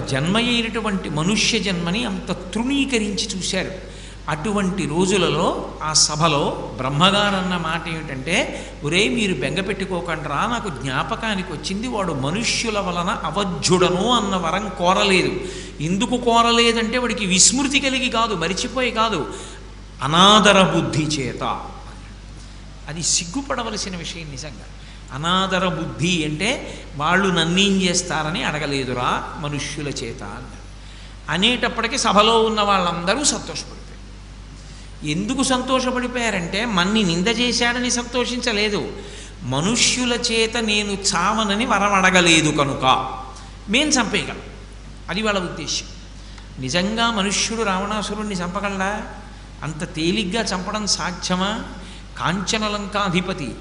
జన్మ అయినటువంటి మనుష్య జన్మని అంత తృణీకరించి చూశారు. అటువంటి రోజులలో ఆ సభలో బ్రహ్మగారన్న మాట ఏమిటంటే ఒరే మీరు బెంగ పెట్టుకోకండిరా నాకు జ్ఞాపకానికి వచ్చింది వాడు మనుష్యుల వలన అవధ్యుడను అన్న వరం కోరలేదు. ఎందుకు కోరలేదంటే వాడికి విస్మృతి కలిగి కాదు మరిచిపోయి కాదు. అనాదర బుద్ధి చేత. అది సిగ్గుపడవలసిన విషయం నిజంగా. అనాదర బుద్ధి అంటే వాళ్ళు నన్నేం చేస్తారని అడగలేదురా మనుష్యుల చేత అన్నారు అనేటప్పటికీ సభలో ఉన్న వాళ్ళందరూ సంతోషపడిపోయారు. ఎందుకు సంతోషపడిపోయారంటే మన్ని నింద చేశాడని సంతోషించలేదు. మనుష్యుల చేత నేను చావనని వరం అడగలేదు కనుక మేం చంపేయగలం. అది వాళ్ళ ఉద్దేశం నిజంగా మనుష్యుడు రావణాసురుణ్ణి చంపగలడా? అంత తేలిగ్గా చంపడం సాధ్యమా? కాంచనలంకాధిపతి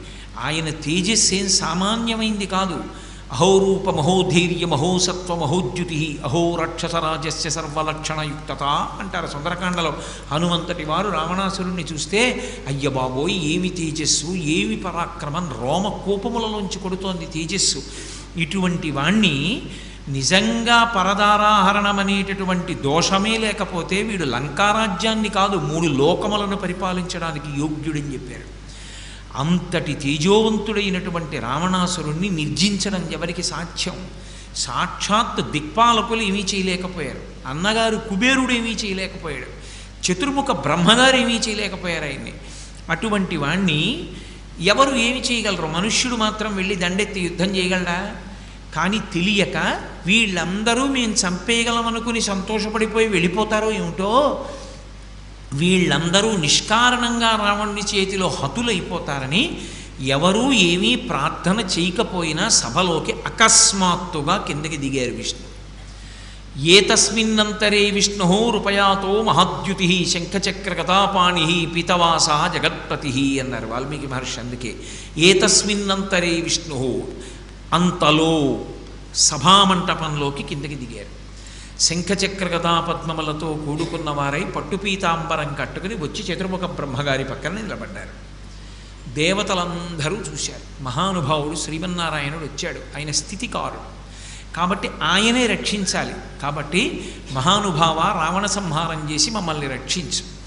ఆయన తేజస్సు ఏం సామాన్యమైంది కాదు. అహోరూప మహోధైర్య మహోసత్వ మహోద్యుతి అహో రాజస్య సర్వలక్షణయుక్తత అంటారు సుందరకాండలో. హనుమంతటి వారు రావణాసురుణ్ణి చూస్తే అయ్య బాబోయ్ ఏమి తేజస్సు ఏమి పరాక్రమం రోమ కోపములలోంచి కొడుతోంది తేజస్సు. ఇటువంటి వాణ్ణి నిజంగా పరదారాహరణమనేటటువంటి దోషమే లేకపోతే వీడు లంకారాజ్యాన్ని కాదు మూడు లోకములను పరిపాలించడానికి యోగ్యుడని చెప్పారు. అంతటి తేజోవంతుడైనటువంటి రావణాసురుణ్ణి నిర్జించడం ఎవరికి సాధ్యం? సాక్షాత్ దిక్పాలకులు ఏమీ చేయలేకపోయారు. అన్నగారు కుబేరుడు ఏమీ చేయలేకపోయాడు. చతుర్ముఖ బ్రహ్మగారు ఏమీ చేయలేకపోయారు ఆయన్ని. అటువంటి వాణ్ణి ఎవరు ఏమి చేయగలరు? మనుష్యుడు మాత్రం వెళ్ళి దండెత్తి యుద్ధం చేయగలడా? కానీ తెలియక వీళ్ళందరూ మేము చంపేయగలమనుకుని సంతోషపడిపోయి వెళ్ళిపోతారో ఏమిటో వీళ్ళందరూ నిష్కారణంగా రావణుని చేతిలో హతులైపోతారని ఎవరూ ఏమీ ప్రార్థన చేయకపోయినా సభలోకి అకస్మాత్తుగా కిందకి దిగారు విష్ణు. ఏతస్మిన్నంతరే విష్ణు రూపయాతో మహద్యుతి శంఖచక్ర కథాపాణి పితవాస జగత్పతి అన్నారు వాల్మీకి మహర్షి అందుకే. ఏతస్మిన్నంతరే విష్ణు అంతలో సభామంటపంలోకి కిందకి దిగారు. శంఖచక్ర గదాపద్మములతో కూడుకున్న వారై పట్టుపీతాంబరం కట్టుకుని వచ్చి చతుర్ముఖ బ్రహ్మగారి పక్కన నిలబడ్డారు. దేవతలందరూ చూశారు. మహానుభావుడు శ్రీమన్నారాయణుడు వచ్చాడు. ఆయన స్థితికారుడు. కాబట్టి ఆయనే రక్షించాలి. కాబట్టి మహానుభావ రావణ సంహారం చేసి మమ్మల్ని రక్షించు.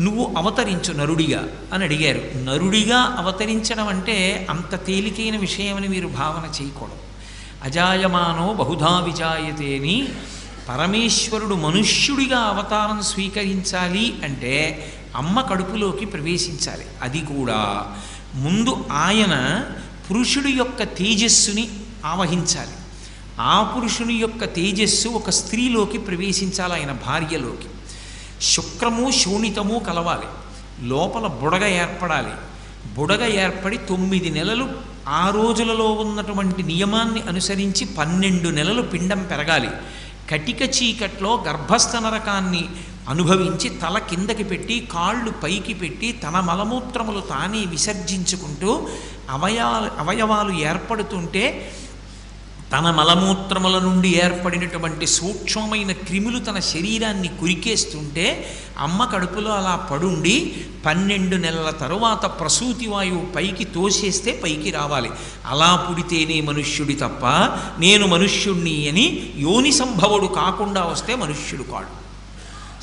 నువ్వు అవతరించు నరుడిగా అని అడిగారు. నరుడిగా అవతరించడం అంటే అంత తేలికైన విషయమని మీరు భావన చేయకూడదు. అజాయమానో బహుధా విజాయతేని పరమేశ్వరుడు మనుష్యుడిగా అవతారం స్వీకరించాలి అంటే అమ్మ కడుపులోకి ప్రవేశించాలి. అది కూడా ముందు ఆయన పురుషుడి యొక్క తేజస్సుని ఆవహించాలి. ఆ పురుషుని యొక్క తేజస్సు ఒక స్త్రీలోకి ప్రవేశించాలి ఆయన భార్యలోకి. శుక్రము శోణితము కలవాలి. లోపల బుడగ ఏర్పడాలి. బుడగ ఏర్పడి తొమ్మిది నెలలు ఆ రోజులలో ఉన్నటువంటి నియమాన్ని అనుసరించి పన్నెండు నెలలు పిండం పెరగాలి. కటిక చీకట్లో గర్భస్థ నరకాన్ని అనుభవించి తల కిందకి పెట్టి కాళ్ళు పైకి పెట్టి తన మలమూత్రములు తానే విసర్జించుకుంటూ అవయాలు అవయవాలు ఏర్పడుతుంటే తన మలమూత్రముల నుండి ఏర్పడినటువంటి సూక్ష్మమైన క్రిములు తన శరీరాన్ని కురికేస్తుంటే అమ్మ కడుపులో అలా పడుండి పన్నెండు నెలల తరువాత ప్రసూతి వాయువు పైకి తోసేస్తే పైకి రావాలి. అలా పుడితేనే మనుష్యుడి తప్ప నేను మనుష్యుణ్ణి అని యోని సంభవుడు కాకుండా వస్తే మనుష్యుడు కాడు.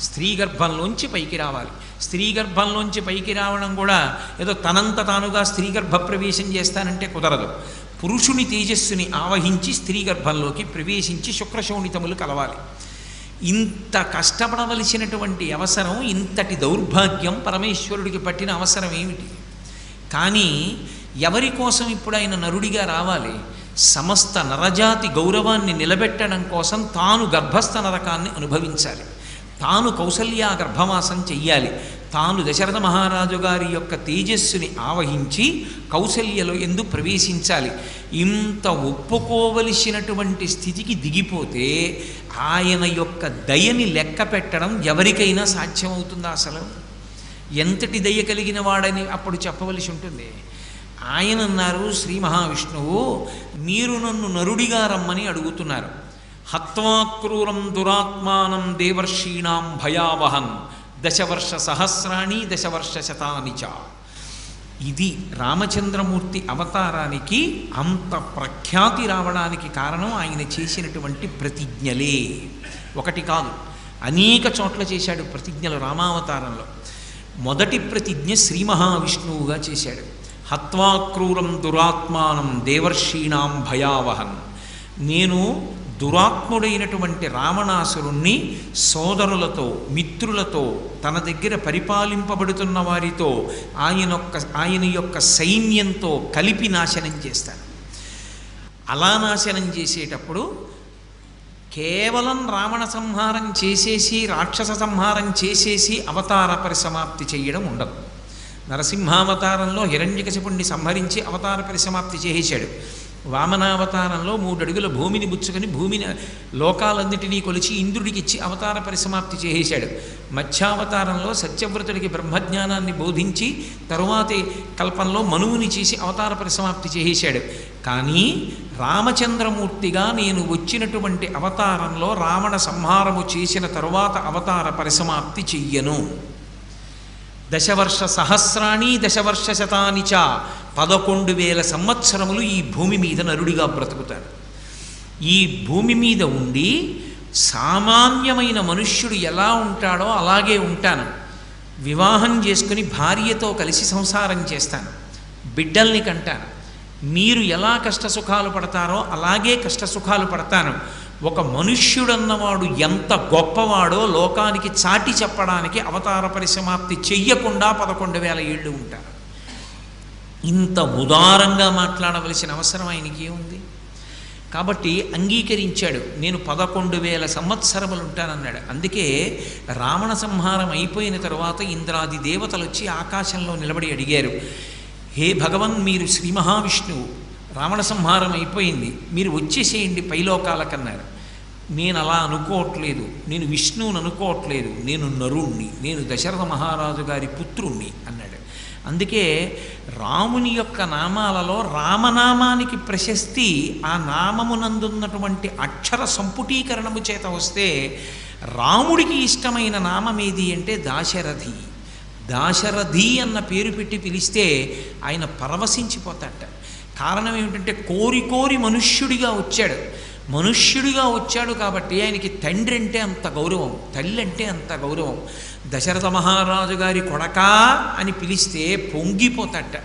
స్త్రీ గర్భంలోంచి పైకి రావాలి. స్త్రీ గర్భంలోంచి పైకి రావడం కూడా ఏదో తనంత తానుగా స్త్రీ గర్భ ప్రవేశం చేస్తానంటే కుదరదు. పురుషుని తేజస్సుని ఆవహించి స్త్రీ గర్భంలోకి ప్రవేశించి శుక్రశోణితములు కలవాలి. ఇంత కష్టపడవలసినటువంటి అవసరం ఇంతటి దౌర్భాగ్యం పరమేశ్వరుడికి పట్టిన అవసరం ఏమిటి? కానీ ఎవరి కోసం ఇప్పుడు ఆయన నరుడిగా రావాలి? సమస్త నరజాతి గౌరవాన్ని నిలబెట్టడం కోసం తాను గర్భస్థ నరకాన్ని అనుభవించాలి. తాను కౌసల్య గర్భవాసం చెయ్యాలి. తాను దశరథ మహారాజు గారి యొక్క తేజస్సుని ఆవహించి కౌసల్యలో ఎందు ప్రవేశించాలి. ఇంత ఒప్పుకోవలసినటువంటి స్థితికి దిగిపోతే ఆయన యొక్క దయని లెక్క పెట్టడం ఎవరికైనా సాధ్యమవుతుందా అసలు? ఎంతటి దయ కలిగిన వాడని అప్పుడు చెప్పవలసి ఉంటుంది. ఆయన అన్నారు శ్రీ మహావిష్ణువు మీరు నన్ను నరుడిగా రమ్మని అడుగుతున్నారు. హత్వాక్రూరం దురాత్మానం దేవర్షీణాం భయావహం దశవర్ష సహస్రాణి దశవర్ష శతాని చ. ఇది రామచంద్రమూర్తి అవతారానికి అంత ప్రఖ్యాతి రావడానికి కారణం ఆయన చేసినటువంటి ప్రతిజ్ఞలే. ఒకటి కాదు అనేక చోట్ల చేశాడు ప్రతిజ్ఞలు రామావతారంలో. మొదటి ప్రతిజ్ఞ శ్రీ మహావిష్ణువుగా చేశాడు. హత్వాక్రూరం దురాత్మానం దేవర్షీణాం భయావహన్. నేను దురాత్ముడైనటువంటి రావణాసురుణ్ణి సోదరులతో మిత్రులతో తన దగ్గర పరిపాలింపబడుతున్న వారితో ఆయన యొక్క ఆయన యొక్క సైన్యంతో కలిపి నాశనం చేస్తారు. అలా నాశనం చేసేటప్పుడు కేవలం రావణ సంహారం చేసేసి రాక్షస సంహారం చేసేసి అవతార పరిసమాప్తి చేయడం ఉండదు. నరసింహావతారంలో హిరణ్యకశిపుణ్ణి సంహరించి అవతార పరిసమాప్తి చేసేశాడు. వామనావతారంలో మూడడుగుల భూమిని బుచ్చుకొని భూమిని లోకాలన్నిటినీ కొలిచి ఇంద్రుడికి ఇచ్చి అవతార పరిసమాప్తి చేసేశాడు. మత్స్యావతారంలో సత్యవ్రతుడికి బ్రహ్మజ్ఞానాన్ని బోధించి తరువాతి కల్పంలో మనువుని చేసి అవతార పరిసమాప్తి చేసేశాడు. కానీ రామచంద్రమూర్తిగా నేను వచ్చినటువంటి అవతారంలో రావణ సంహారము చేసిన తరువాత అవతార పరిసమాప్తి చెయ్యను. దశవర్ష సహస్రాణి దశవర్ష శతాని చ పదకొండు వేల సంవత్సరములు ఈ భూమి మీద నరుడిగా బ్రతుకుతాడు. ఈ భూమి మీద ఉండి సామాన్యమైన మనుష్యుడు ఎలా ఉంటాడో అలాగే ఉంటాను. వివాహం చేసుకుని భార్యతో కలిసి సంసారం చేస్తాను. బిడ్డల్ని కంటాను. మీరు ఎలా కష్టసుఖాలు పడతారో అలాగే కష్టసుఖాలు పడతాను. ఒక మనుష్యుడన్నవాడు ఎంత గొప్పవాడో లోకానికి చాటి చెప్పడానికి అవతార పరిసమాప్తి చెయ్యకుండా పదకొండు వేల ఏళ్ళు ఉంటారు. ఇంత ఉదారంగా మాట్లాడవలసిన అవసరం ఆయనకి ఏముంది? కాబట్టి అంగీకరించాడు. నేను పదకొండు వేల సంవత్సరములు ఉంటానన్నాడు. అందుకే రావణ సంహారం అయిపోయిన తర్వాత ఇంద్రాది దేవతలు వచ్చి ఆకాశంలో నిలబడి అడిగారు. హే భగవన్ మీరు శ్రీ మహావిష్ణువు రావణ సంహారం అయిపోయింది. మీరు వచ్చేసేయండి పైలోకాలకన్నారు. నేను అలా అనుకోవట్లేదు. నేను విష్ణువుని అనుకోవట్లేదు. నేను నరుణ్ణి. నేను దశరథ మహారాజు గారి పుత్రుణ్ణి అన్నాడు. అందుకే రాముని యొక్క నామాలలో రామనామానికి ప్రశస్తి ఆ నామమునందున్నటువంటి అక్షర సంపుటీకరణము చేత వస్తే రాముడికి ఇష్టమైన నామం ఏది అంటే దాశరథి. దాశరథి అన్న పేరు పెట్టి పిలిస్తే ఆయన పరవశించిపోతాట. కారణం ఏమిటంటే కోరి కోరి మనుష్యుడిగా వచ్చాడు. మనుష్యుడిగా వచ్చాడు కాబట్టి ఆయనకి తండ్రి అంటే అంత గౌరవం తల్లి అంటే అంత గౌరవం. దశరథ మహారాజు గారి కొడకా అని పిలిస్తే పొంగిపోతట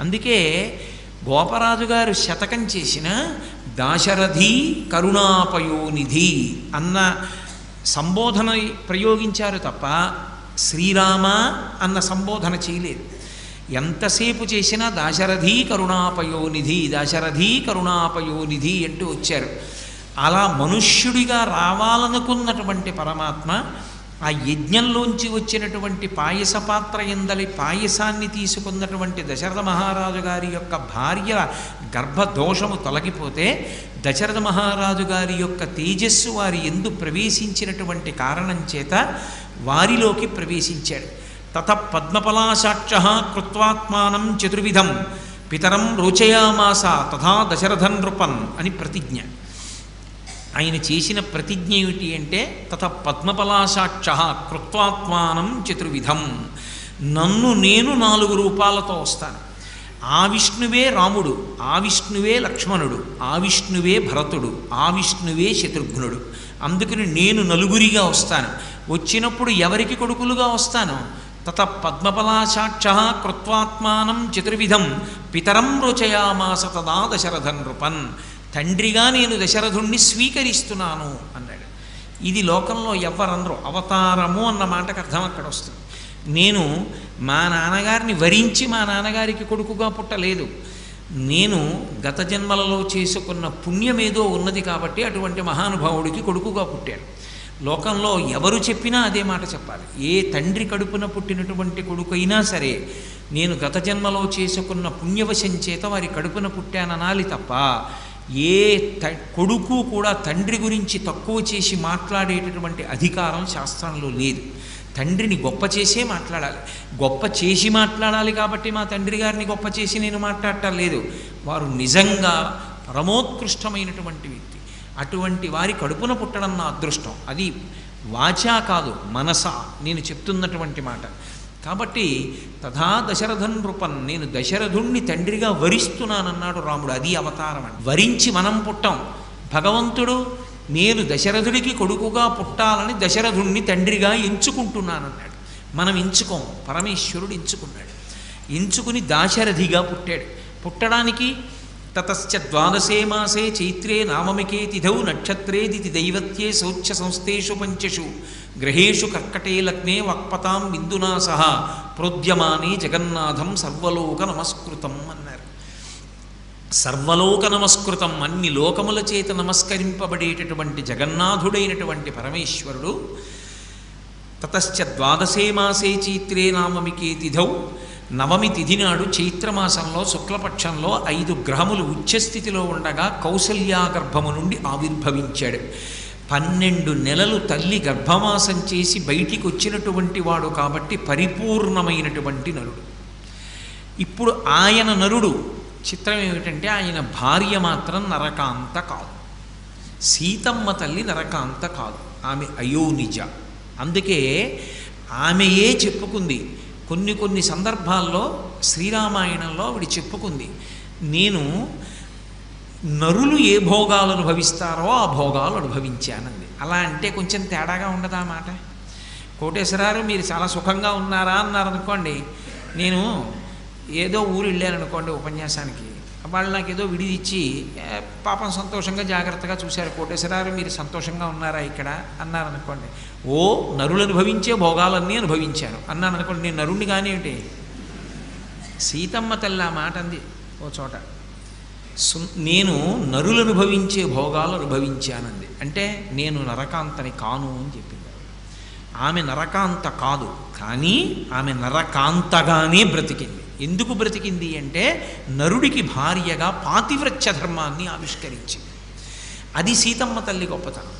అందుకే గోపరాజు గారు శతకం చేసిన దాశరథి కరుణాపయోనిధి అన్న సంబోధన ప్రయోగించారు తప్ప శ్రీరామ అన్న సంబోధన చేయలేదు. ఎంతసేపు చేసినా దాశరథి కరుణాపయోనిధి దాశరథి కరుణాపయోనిధి అంటూ వచ్చారు. అలా మనుష్యుడిగా రావాలనుకున్నటువంటి పరమాత్మ ఆ యజ్ఞంలోంచి వచ్చినటువంటి పాయస పాత్ర ఎందలి పాయసాన్ని తీసుకున్నటువంటి దశరథ మహారాజు గారి యొక్క భార్య గర్భదోషము తొలగిపోతే దశరథ మహారాజు గారి యొక్క తేజస్సు వారి ఎందు ప్రవేశించినటువంటి కారణం చేత వారిలోకి ప్రవేశించాడు. తత పద్మపలాసాక్ష కృత్వాత్మానం చతుర్విధం పితరం రోచయామాస తథా దశరథన్ నృపన్ అని ప్రతిజ్ఞ. ఆయన చేసిన ప్రతిజ్ఞ ఏమిటి అంటే తత పద్మపలాసాక్ష కృత్వాత్మానం చతుర్విధం. నన్ను నేను నాలుగు రూపాలతో వస్తాను. ఆ విష్ణువే రాముడు ఆ విష్ణువే లక్ష్మణుడు ఆ విష్ణువే భరతుడు ఆ విష్ణువే శత్రుఘ్నుడు. అందుకని నేను నలుగురిగా వస్తాను. వచ్చినప్పుడు ఎవరికి కొడుకులుగా వస్తాను? తత పద్మపలాసాక్ష కృత్వాత్మానం చతుర్విధం. పితరం రుచయామాస తదా దశరథ నృపన్. తండ్రిగా నేను దశరథుణ్ణి స్వీకరిస్తున్నాను అన్నాడు. ఇది లోకంలో ఎవరనరు అవతారము అన్న మాటకు అర్థం అక్కడ వస్తుంది. నేను మా నాన్నగారిని వరించి మా నాన్నగారికి కొడుకుగా పుట్టలేదు. నేను గత జన్మలలో చేసుకున్న పుణ్యమేదో ఉన్నది కాబట్టి అటువంటి మహానుభావుడికి కొడుకుగా పుట్టాడు లోకంలో ఎవరు చెప్పినా అదే మాట చెప్పాలి. ఏ తండ్రి కడుపున పుట్టినటువంటి కొడుకు అయినా సరే నేను గత జన్మలో చేసుకున్న పుణ్యవశం చేత వారి కడుపున పుట్టాననాలి తప్ప ఏ త కొడుకు కూడా తండ్రి గురించి తక్కువ చేసి మాట్లాడేటటువంటి అధికారం శాస్త్రంలో లేదు. తండ్రిని గొప్ప చేసే మాట్లాడాలి. గొప్ప చేసి మాట్లాడాలి కాబట్టి మా తండ్రి గారిని గొప్ప చేసి నేను మాట్లాడటం లేదు. వారు నిజంగా పరమోత్కృష్టమైనటువంటి వ్యక్తి. అటువంటి వారి కడుపున పుట్టడం నా అదృష్టం. అది వాచా కాదు మనస. నేను చెప్తున్నటువంటి మాట. కాబట్టి తథా దశరథన్ రూపం నేను దశరథుణ్ణి తండ్రిగా వరిస్తున్నానన్నాడు రాముడు. అది అవతారం అని వరించి మనం పుట్టాం. భగవంతుడు నేను దశరథుడికి కొడుకుగా పుట్టాలని దశరథుణ్ణి తండ్రిగా ఎంచుకుంటున్నానన్నాడు. మనం ఎంచుకోం పరమేశ్వరుడు ఎంచుకున్నాడు. ఎంచుకుని దాశరథిగా పుట్టాడు. పుట్టడానికి తతశ్చ ద్వాదశే మాసే చైత్రే నామమికే తిథౌ నక్షత్రేదితి దైవత్యే శౌచ్య సంస్థేషు పంచషు. గ్రహేషు కర్కటే లగ్నే వక్పతాం బిందునా సహ. ప్రోద్యమానే జగన్నాథం సర్వలోక నమస్కృతం అన్నారు. సర్వలోక నమస్కృతం అన్ని లోకముల చేత నమస్కరింపబడేటటువంటి జగన్నాథుడైనటువంటి పరమేశ్వరుడు తతశ్చ ద్వాదశే మాసే చైత్రే నామమికే తిథౌ నవమి తిథి నాడు చైత్రమాసంలో శుక్లపక్షంలో ఐదు గ్రహములు ఉచ్చస్థితిలో ఉండగా కౌసల్యా గర్భము నుండి ఆవిర్భవించాడు. పన్నెండు నెలలు తల్లి గర్భమాసం చేసి బయటికి వచ్చినటువంటి వాడు కాబట్టి పరిపూర్ణమైనటువంటి నరుడు. ఇప్పుడు ఆయన నరుడు చిత్రం ఏమిటంటే ఆయన భార్య మాత్రం నరకాంత కాదు. సీతమ్మ తల్లి నరకాంత కాదు. ఆమె అయోనిజ. అందుకే ఆమెయే చెప్పుకుంది కొన్ని కొన్ని సందర్భాల్లో శ్రీరామాయణంలో ఆవిడ చెప్పుకుంది నేను నరులు ఏ భోగాలు అనుభవిస్తారో ఆ భోగాలు అనుభవించానంది. అలా అంటే కొంచెం తేడాగా ఉండదా మాట? కోటేశ్వరారు మీరు చాలా సుఖంగా ఉన్నారా? అన్నారనుకోండి నేను ఏదో ఊరు వెళ్ళాను అనుకోండి ఉపన్యాసానికి. వాళ్ళు నాకు ఏదో విడిదిచ్చి పాపం సంతోషంగా జాగ్రత్తగా చూశారు కోటేశ్వరారు మీరు సంతోషంగా ఉన్నారా ఇక్కడ? అన్నారనుకోండి. ఓ నరులు అనుభవించే భోగాలన్నీ అనుభవించాను. అన్నాను అనుకోండి నేను నరుణ్ణి కానివ్వండి. సీతమ్మ తల్లి ఆ మాట అంది ఓ చోట. నేను నరులు అనుభవించే భోగాలు అనుభవించానంది. అంటే నేను నరకాంతని కాను అని చెప్పింది. ఆమె నరకాంత కాదు కానీ ఆమె నరకాంతగానే బ్రతికింది. ఎందుకు బ్రతికింది అంటే నరుడికి భార్యగా పాతివ్రత్య ధర్మాన్ని ఆవిష్కరించింది. అది సీతమ్మ తల్లి గొప్పతనం.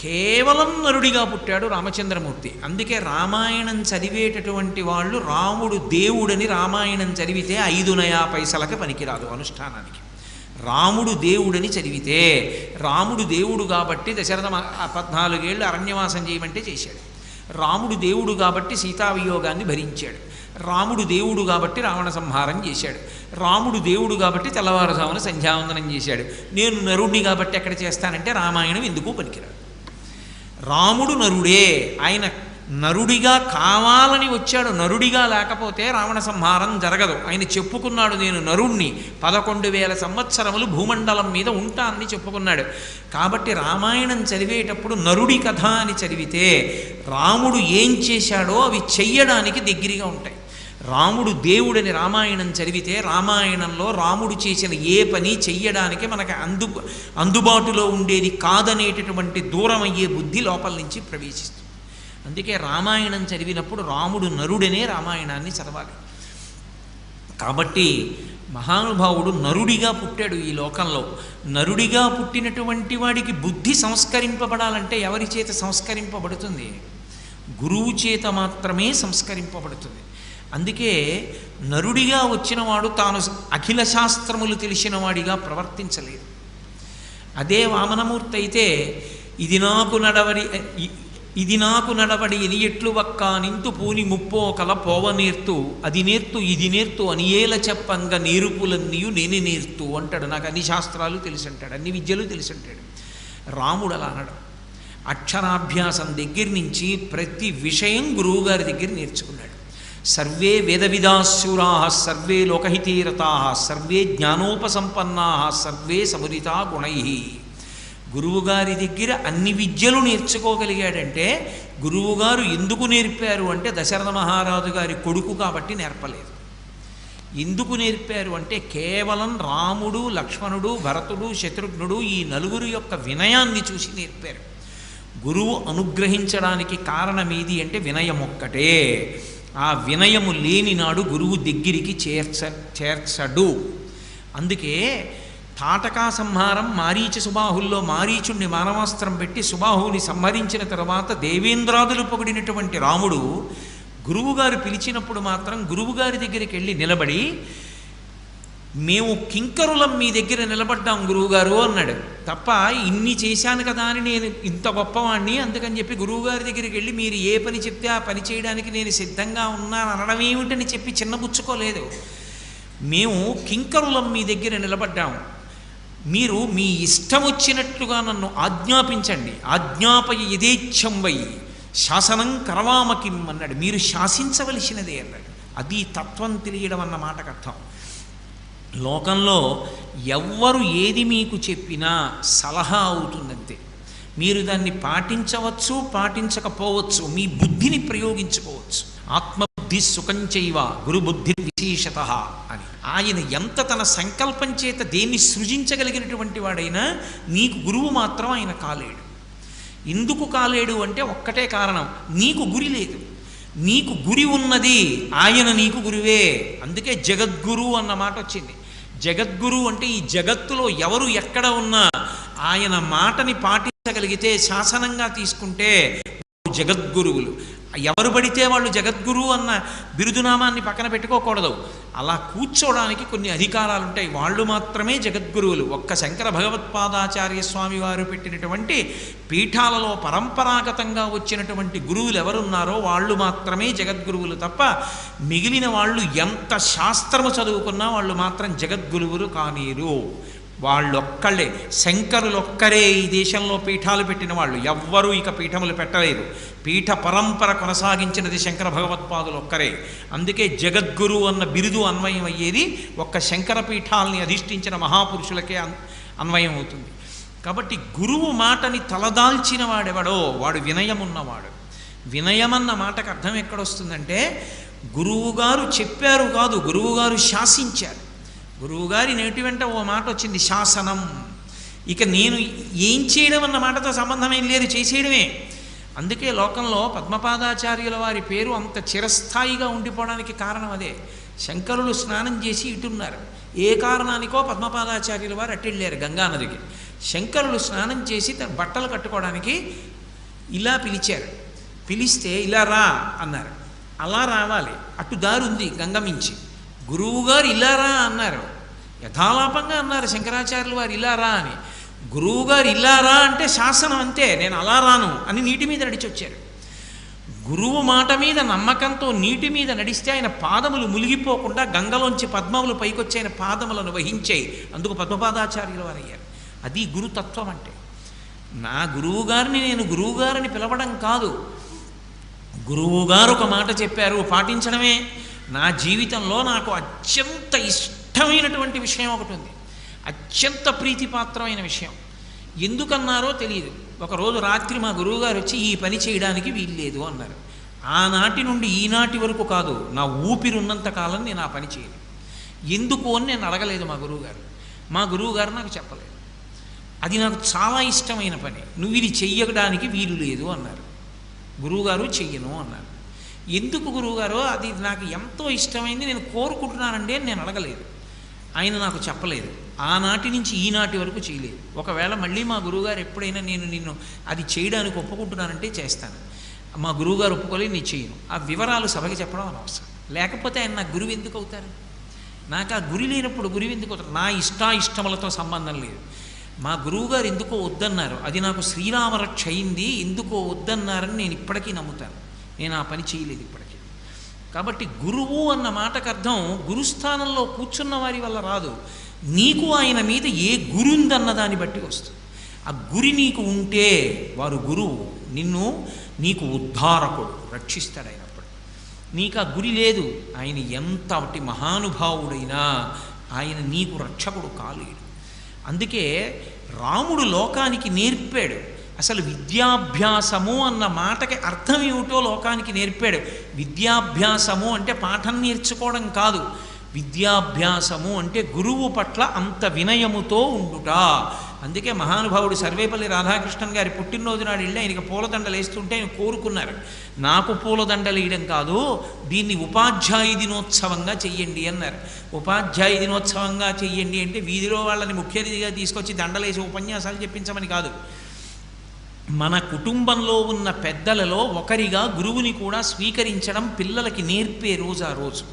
కేవలం నరుడిగా పుట్టాడు రామచంద్రమూర్తి. అందుకే రామాయణం చదివేటటువంటి వాళ్ళు రాముడు దేవుడని రామాయణం చదివితే ఐదు నయా పైసలకి పనికిరాదు అనుష్ఠానానికి. రాముడు దేవుడని చదివితే రాముడు దేవుడు కాబట్టి దశరథ పద్నాలుగేళ్ళు అరణ్యవాసం చేయమంటే చేశాడు. రాముడు దేవుడు కాబట్టి సీతావియోగాన్ని భరించాడు. రాముడు దేవుడు కాబట్టి రావణ సంహారం చేశాడు. రాముడు దేవుడు కాబట్టి తెల్లవారుజామున సంధ్యావందనం చేశాడు. నేను నరుడిని కాబట్టి ఎక్కడ చేస్తానంటే రామాయణం ఎందుకు పనికిరాడు రాముడు నరుడే ఆయన నరుడిగా కావాలని వచ్చాడు. నరుడిగా లేకపోతే రావణ సంహారం జరగదు. ఆయన చెప్పుకున్నాడు నేను నరుణ్ణి. పదకొండు వేల సంవత్సరములు భూమండలం మీద ఉంటానని చెప్పుకున్నాడు. కాబట్టి రామాయణం చదివేటప్పుడు నరుడి కథ అని చదివితే రాముడు ఏం చేశాడో అవి చెయ్యడానికి దగ్గరగా ఉంటాయి. రాముడు దేవుడని రామాయణం చదివితే రామాయణంలో రాముడు చేసిన ఏ పని చెయ్యడానికి మనకు అందు అందుబాటులో ఉండేది కాదనేటటువంటి దూరం అయ్యే బుద్ధి లోపల నుంచి ప్రవేశిస్తుంది. అందుకే రామాయణం చదివినప్పుడు రాముడు నరుడనే రామాయణాన్ని చదవాలి. కాబట్టి మహానుభావుడు నరుడిగా పుట్టాడు ఈ లోకంలో. నరుడిగా పుట్టినటువంటి వాడికి బుద్ధి సంస్కరింపబడాలంటే ఎవరి చేత సంస్కరింపబడుతుంది? గురువు చేత మాత్రమే సంస్కరింపబడుతుంది. అందుకే నరుడిగా వచ్చినవాడు తాను అఖిల శాస్త్రములు తెలిసినవాడిగా ప్రవర్తించలేదు. అదే వామనమూర్తి అయితే ఇది నాకు నడవడి ఇది నాకు నడవడి ఇది ఎట్లు వక్క నింతు పూని ముప్పో కల పోవ నేర్తు అది నేర్తు ఇది నేర్తు అనియేల చెప్పంగ నేరుపులన్నీయు నేనే నేర్తు అంటాడు. నాకు అన్ని శాస్త్రాలు తెలిసి అంటాడు అన్ని విద్యలు తెలిసి అంటాడు రాముడు అలా అనడం. అక్షరాభ్యాసం దగ్గర నుంచి ప్రతి విషయం గురువుగారి దగ్గర నేర్చుకున్నాడు. సర్వే వేదవిదాశూరా సర్వే లోకహితీరతా సర్వే జ్ఞానోపసంపన్నా సర్వే సముదితా గుణై. గురువుగారి దగ్గర అన్ని విద్యలు నేర్చుకోగలిగాడంటే గురువుగారు ఎందుకు నేర్పారు అంటే దశరథ మహారాజు గారి కొడుకు కాబట్టి నేర్పలేదు. ఎందుకు నేర్పారు అంటే కేవలం రాముడు లక్ష్మణుడు భరతుడు శత్రుఘ్నుడు ఈ నలుగురు యొక్క వినయాన్ని చూసి నేర్పారు. గురువు అనుగ్రహించడానికి కారణం ఏది అంటే వినయం ఒక్కటే. ఆ వినయము లేని నాడు గురువు దగ్గరికి చేర్చ చేర్చడు. అందుకే తాటకా సంహారం మారీచ సుబాహుల్లో మారీచుణ్ణి మానవాస్త్రం పెట్టి సుబాహుని సంహరించిన తర్వాత దేవేంద్రాదులు పొగిడినటువంటి రాముడు గురువుగారు పిలిచినప్పుడు మాత్రం గురువుగారి దగ్గరికి వెళ్ళి నిలబడి మేము కింకరులం మీ దగ్గర నిలబడ్డాం గురువుగారు అన్నాడు. తప్ప ఇన్ని చేశాను కదా అని నేను ఇంత గొప్పవాణ్ణి అందుకని చెప్పి గురువుగారి దగ్గరికి వెళ్ళి మీరు ఏ పని చెప్తే ఆ పని చేయడానికి నేను సిద్ధంగా ఉన్నాను అనడం ఏమిటని చెప్పి చిన్నబుచ్చుకోలేదు మేము కింకరులం మీ దగ్గర నిలబడ్డాము. మీరు మీ ఇష్టం వచ్చినట్లుగా నన్ను ఆజ్ఞాపించండి. ఆజ్ఞాపయ యథేచ్ఛం వై. శాసనం కరవామకిం అన్నాడు. మీరు శాసించవలసినదే అన్నాడు. అది తత్వం తెలియడం అన్న మాటకు అర్థం. లోకంలో ఎవ్వరు ఏది మీకు చెప్పినా సలహా అవుతుందంతే. మీరు దాన్ని పాటించవచ్చు పాటించకపోవచ్చు మీ బుద్ధిని ప్రయోగించుకోవచ్చు. ఆత్మబుద్ధి సుఖంచైవ గురుబుద్ధి విశేషత అని. ఆయన ఎంత తన సంకల్పం చేత దేన్ని సృజించగలిగినటువంటి వాడైనా నీకు గురువు మాత్రం ఆయన కాలేడు. ఎందుకు కాలేడు అంటే ఒక్కటే కారణం నీకు గురి లేదు. నీకు గురి ఉన్నది ఆయన నీకు గురువే. అందుకే జగద్గురు అన్న మాట వచ్చింది. జగద్గురు అంటే ఈ జగత్తులో ఎవరు ఎక్కడ ఉన్నా ఆయన మాటని పాటించగలిగితే శాసనంగా తీసుకుంటే జగద్గురువులు. ఎవరు పడితే వాళ్ళు జగద్గురు అన్న బిరుదునామాన్ని పక్కన పెట్టుకోకూడదు. అలా కూర్చోవడానికి కొన్ని అధికారాలు ఉంటాయి వాళ్ళు మాత్రమే జగద్గురువులు. ఒక్క శంకర భగవత్పాదాచార్య స్వామి వారు పెట్టినటువంటి పీఠాలలో పరంపరాగతంగా వచ్చినటువంటి గురువులు ఎవరున్నారో వాళ్ళు మాత్రమే జగద్గురువులు తప్ప మిగిలిన వాళ్ళు ఎంత శాస్త్రము చదువుకున్నా వాళ్ళు మాత్రం జగద్గురువులు కానీరు. వాళ్ళొక్కళ్ళే. శంకరులొక్కరే ఈ దేశంలో పీఠాలు పెట్టిన వాళ్ళు. ఎవ్వరూ ఇక పీఠములు పెట్టలేదు. పీఠ పరంపర కొనసాగించినది శంకర భగవత్పాదులు ఒక్కరే అందుకే జగద్గురు అన్న బిరుదు అన్వయం అయ్యేది ఒక్క శంకర పీఠాలని అధిష్ఠించిన మహాపురుషులకే అన్- అన్వయం అవుతుంది. కాబట్టి గురువు మాటని తలదాల్చిన వాడెవడో వాడు వినయమున్నవాడు. వినయమన్న మాటకు అర్థం ఎక్కడొస్తుందంటే గురువుగారు చెప్పారు కాదు గురువుగారు శాసించారు. గురువుగారి నేటి వెంట ఓ మాట వచ్చింది శాసనం. ఇక నేను ఏం చేయడం అన్న మాటతో సంబంధం ఏం లేదు చేసేయడమే. అందుకే లోకంలో పద్మపాదాచార్యుల వారి పేరు అంత చిరస్థాయిగా ఉండిపోవడానికి కారణం అదే. శంకరులు స్నానం చేసి ఇటున్నారు. ఏ కారణానికో పద్మపాదాచార్యుల వారు అట్టెళ్ళారు గంగానదికి శంకరులు స్నానం చేసి తన బట్టలు కట్టుకోవడానికి ఇలా పిలిచారు. పిలిస్తే ఇలా రా అన్నారు. అలా రావాలి. అటు దారుంది ఉంది గంగమించి గురువుగారు ఇల్లారా అన్నారు. యథాలాపంగా అన్నారు శంకరాచార్యులు వారు ఇల్లారా అని. గురువుగారు ఇలా అంటే శాసనం అంతే నేను అలా రాను అని నీటి మీద నడిచి వచ్చారు గురువు మాట మీద నమ్మకంతో నీటి మీద నడిస్తే ఆయన పాదములు మునిగిపోకుండా గంగలోంచి పద్మములు పైకొచ్చి ఆయన పాదములను వహించాయి అందుకు పద్మపాదాచార్యుల వారు అయ్యారు అది గురుతత్వం అంటే. నా గురువుగారిని నేను గురువుగారిని పిలవడం కాదు. గురువుగారు ఒక మాట చెప్పారు పాటించడమే. నా జీవితంలో నాకు అత్యంత ఇష్టమైనటువంటి విషయం ఒకటి ఉంది. అత్యంత ప్రీతిపాత్రమైన విషయం. ఎందుకన్నారో తెలియదు ఒకరోజు రాత్రి మా గురువుగారు వచ్చి ఈ పని చేయడానికి వీల్లేదు అన్నారు. ఆనాటి నుండి ఈనాటి వరకు కాదు నా ఊపిరి ఉన్నంత కాలం నేను ఆ పని చేయను ఎందుకు అని నేను అడగలేదు మా గురువుగారు. మా గురువుగారు నాకు చెప్పలేదు. అది నాకు చాలా ఇష్టమైన పని. నువ్వు ఇది చెయ్యడానికి వీలు లేదు అన్నారు. గురువుగారు చెయ్యను అన్నారు. ఎందుకు గురువుగారో అది నాకు ఎంతో ఇష్టమైంది నేను కోరుకుంటున్నానండి అని నేను అడగలేదు. ఆయన నాకు చెప్పలేదు. ఆనాటి నుంచి ఈనాటి వరకు చేయలేదు. ఒకవేళ మళ్ళీ మా గురువుగారు ఎప్పుడైనా నేను నిన్ను అది చేయడానికి ఒప్పుకుంటున్నానంటే చేస్తాను. మా గురువుగారు ఒప్పుకోలేదు నేను చేయను. ఆ వివరాలు సభకి చెప్పడం అనవసరం. లేకపోతే ఆయన నా గురువు ఎందుకు అవుతారు? నాకు ఆ గురి లేనప్పుడు గురువు ఎందుకు అవుతారు? నా ఇష్టాయిష్టములతో సంబంధం లేదు. మా గురువుగారు ఎందుకో వద్దన్నారు. అది నాకు శ్రీరామరక్ష అయింది ఎందుకో వద్దన్నారని నేను ఇప్పటికీ నమ్ముతాను. నేను ఆ పని చేయలేదు ఇప్పటికీ. కాబట్టి గురువు అన్న మాటకు అర్థం గురుస్థానంలో కూర్చున్న వారి వల్ల రాదు. నీకు ఆయన మీద ఏ గురుందన్న దాన్ని బట్టి వస్తుంది. ఆ గురి నీకు ఉంటే వారు గురువు. నిన్ను నీకు ఉద్ధారకుడు రక్షిస్తాడు అయినప్పుడు నీకు ఆ గురి లేదు. ఆయన ఎంతటి మహానుభావుడైనా ఆయన నీకు రక్షకుడు కాలేడు. అందుకే రాముడు లోకానికి నేర్పాడు. అసలు విద్యాభ్యాసము అన్న మాటకి అర్థం ఏమిటో లోకానికి నేర్పాడు. విద్యాభ్యాసము అంటే పాఠం నేర్చుకోవడం కాదు. విద్యాభ్యాసము అంటే గురువు పట్ల అంత వినయముతో ఉండుట. అందుకే మహానుభావుడు సర్వేపల్లి రాధాకృష్ణన్ గారి పుట్టినరోజు నాడు వెళ్ళి ఆయనకి పూలదండలు వేస్తుంటే ఆయన కోరుకున్నారు. నాకు పూలదండలు వేయడం కాదు దీన్ని ఉపాధ్యాయ దినోత్సవంగా చెయ్యండి అన్నారు. ఉపాధ్యాయ దినోత్సవంగా చెయ్యండి అంటే వీధిలో వాళ్ళని ముఖ్య అతిథిగా తీసుకొచ్చి దండలేసి ఉపన్యాసాలు చెప్పించమని కాదు. మన కుటుంబంలో ఉన్న పెద్దలలో ఒకరిగా గురువుని కూడా స్వీకరించడం పిల్లలకి నేర్పే రోజు ఆ రోజు.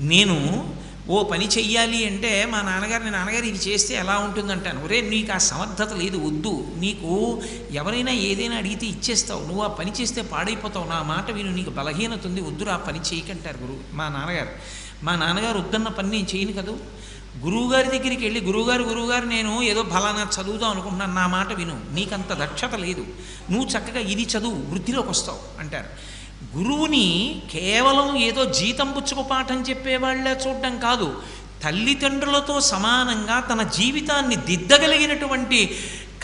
నేను ఓ పని చెయ్యాలి అంటే మా నాన్నగారిని నాన్నగారు ఇది చేస్తే ఎలా ఉంటుందంటాను? ఒరే నీకు ఆ సమర్థత లేదు వద్దు. నీకు ఎవరైనా ఏదైనా అడిగితే ఇచ్చేస్తావు. నువ్వు ఆ పని చేస్తే పాడైపోతావు. నా మాట విను. నీకు బలహీనత ఉంది. వద్దురా ఆ పని చేయకంటారు గురువు మా నాన్నగారు. మా నాన్నగారు వద్దన్న పని నేను చేయను కదా? గురువుగారి దగ్గరికి వెళ్ళి గురువుగారు గురువుగారు నేను ఏదో ఫలానా చదువుదాం అనుకుంటున్నాను నా మాట విను నీకంత దక్షత లేదు నువ్వు చక్కగా ఇది చదువు వృద్ధిలోకి వస్తావు అంటారు. గురువుని కేవలం ఏదో జీతం పుచ్చుకు పాఠం చెప్పేవాళ్ళే చూడడం కాదు తల్లిదండ్రులతో సమానంగా తన జీవితాన్ని దిద్దగలిగినటువంటి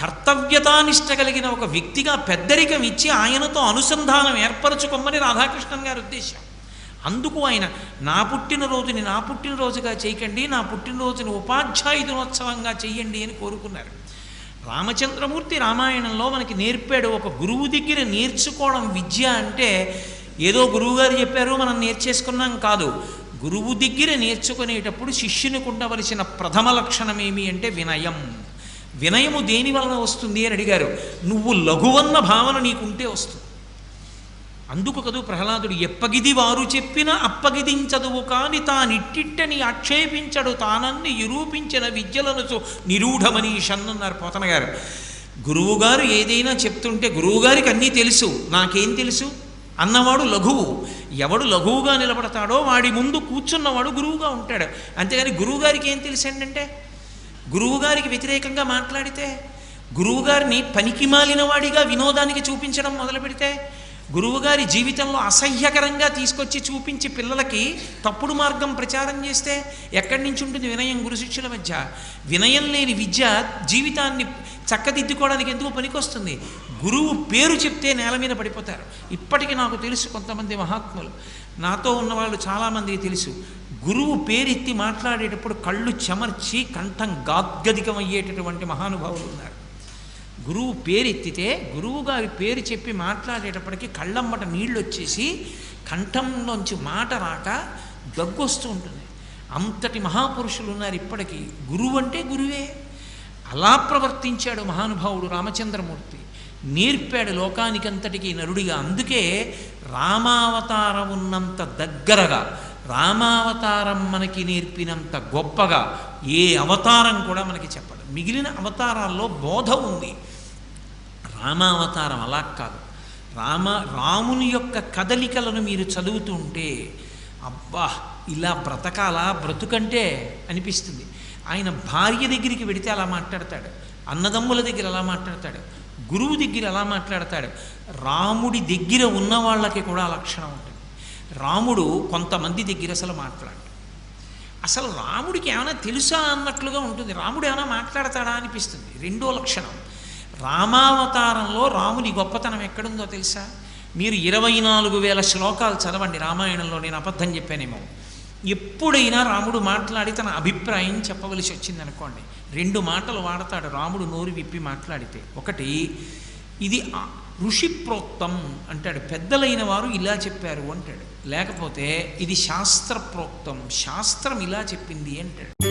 కర్తవ్యతానిష్ట కలిగిన ఒక వ్యక్తిగా పెద్దరికం ఇచ్చి ఆయనతో అనుసంధానం ఏర్పరచుకోమని రాధాకృష్ణన్ గారి ఉద్దేశం అందుకు ఆయన నా పుట్టినరోజుని నా పుట్టినరోజుగా చేయకండి నా పుట్టినరోజుని ఉపాధ్యాయ దినోత్సవంగా చెయ్యండి అని కోరుకున్నారు. రామచంద్రమూర్తి రామాయణంలో మనకి నేర్పాడు ఒక గురువు దగ్గర నేర్చుకోవడం విద్య అంటే ఏదో గురువుగారు చెప్పారు మనం నేర్చేసుకున్నాం కాదు. గురువు దగ్గర నేర్చుకునేటప్పుడు శిష్యునికి ఉండవలసిన ప్రథమ లక్షణం ఏమి అంటే వినయం. వినయము దేని వలన వస్తుంది అని అడిగారు. నువ్వు లఘువన్న భావన నీకుంటే వస్తుంది. అందుకు కదూ ప్రహ్లాదుడు ఎప్పగిది వారు చెప్పిన అప్పగిదించదువు కాని తానిట్టిట్టని ఆక్షేపించడు తానన్ని నిరూపించిన విద్యలను నిరూఢమనీషన్నన్నారు పోతన గారు గురువుగారు ఏదైనా చెప్తుంటే గురువుగారికి అన్నీ తెలుసు నాకేం తెలుసు? అన్నవాడు లఘువు ఎవడు లఘువుగా నిలబడతాడో వాడి ముందు కూర్చున్నవాడు గురువుగా ఉంటాడు. అంతేగాని గురువుగారికి ఏం తెలుసు అంటే గురువుగారికి వ్యతిరేకంగా మాట్లాడితే గురువుగారిని పనికి మాలిన వాడిగా వినోదానికి చూపించడం మొదలు పెడితే గురువుగారి జీవితంలో అసహ్యకరంగా తీసుకొచ్చి చూపించి పిల్లలకి తప్పుడు మార్గం ప్రచారం చేస్తే ఎక్కడి నుంచి ఉంటుంది వినయం గురు శిష్యుల మధ్య? వినయం లేని విద్య జీవితాన్ని చక్కదిద్దుకోవడానికి ఎందుకు పనికొస్తుంది? గురువు పేరు చెప్తే నేల మీద పడిపోతారు. ఇప్పటికీ నాకు తెలుసు కొంతమంది మహాత్ములు. నాతో ఉన్నవాళ్ళు చాలామందికి తెలుసు. గురువు పేరెత్తి మాట్లాడేటప్పుడు కళ్ళు చెమర్చి కంఠం గాద్గదికం అయ్యేటటువంటి మహానుభావులు ఉన్నారు. గురువు పేరు ఎత్తితే గురువు గారి పేరు చెప్పి మాట్లాడేటప్పటికి కళ్ళమ్మట నీళ్ళు వచ్చేసి కంఠంలోంచి మాట రాక దగ్గొస్తూ ఉంటుంది. అంతటి మహాపురుషులు ఉన్నారు ఇప్పటికీ. గురువు అంటే గురువే. అలా ప్రవర్తించాడు మహానుభావుడు రామచంద్రమూర్తి. నేర్పాడు లోకానికంతటికి నరుడిగా. అందుకే రామావతారం ఉన్నంత దగ్గరగా రామావతారం మనకి నేర్పినంత గొప్పగా ఏ అవతారం కూడా మనకి చెప్పడు మిగిలిన అవతారాల్లో బోధ ఉంది. రామావతారం అలా కాదు. రామ రాముని యొక్క కదలికలను మీరు చదువుతుంటే అబ్బా ఇలా బ్రతకాలా? బ్రతుకంటే అనిపిస్తుంది. ఆయన భార్య దగ్గరికి వెడితే అలా మాట్లాడతాడు. అన్నదమ్ముల దగ్గర అలా మాట్లాడతాడు. గురువు దగ్గర అలా మాట్లాడతాడు. రాముడి దగ్గర ఉన్న వాళ్ళకి కూడా ఆ లక్షణం ఉంటుంది. రాముడు కొంతమంది దగ్గర అసలు మాట్లాడు అసలు రాముడికి ఏమైనా తెలుసా అన్నట్లుగా ఉంటుంది. రాముడు ఏమైనా మాట్లాడతాడా అనిపిస్తుంది. రెండో లక్షణం. రామావతారంలో రాముని గొప్పతనం ఎక్కడుందో తెలుసా? మీరు ఇరవై నాలుగు వేల శ్లోకాలు చదవండి రామాయణంలో నేను అబద్ధం చెప్పానేమో. ఎప్పుడైనా రాముడు మాట్లాడి తన అభిప్రాయం చెప్పవలసి వచ్చింది అనుకోండి రెండు మాటలు వాడతాడు రాముడు నోరు విప్పి మాట్లాడితే. ఒకటి ఇది ఋషి ప్రోక్తం అంటాడు పెద్దలైన వారు ఇలా చెప్పారు అంటాడు. లేకపోతే ఇది శాస్త్ర ప్రోక్తం శాస్త్రం ఇలా చెప్పింది అంటాడు.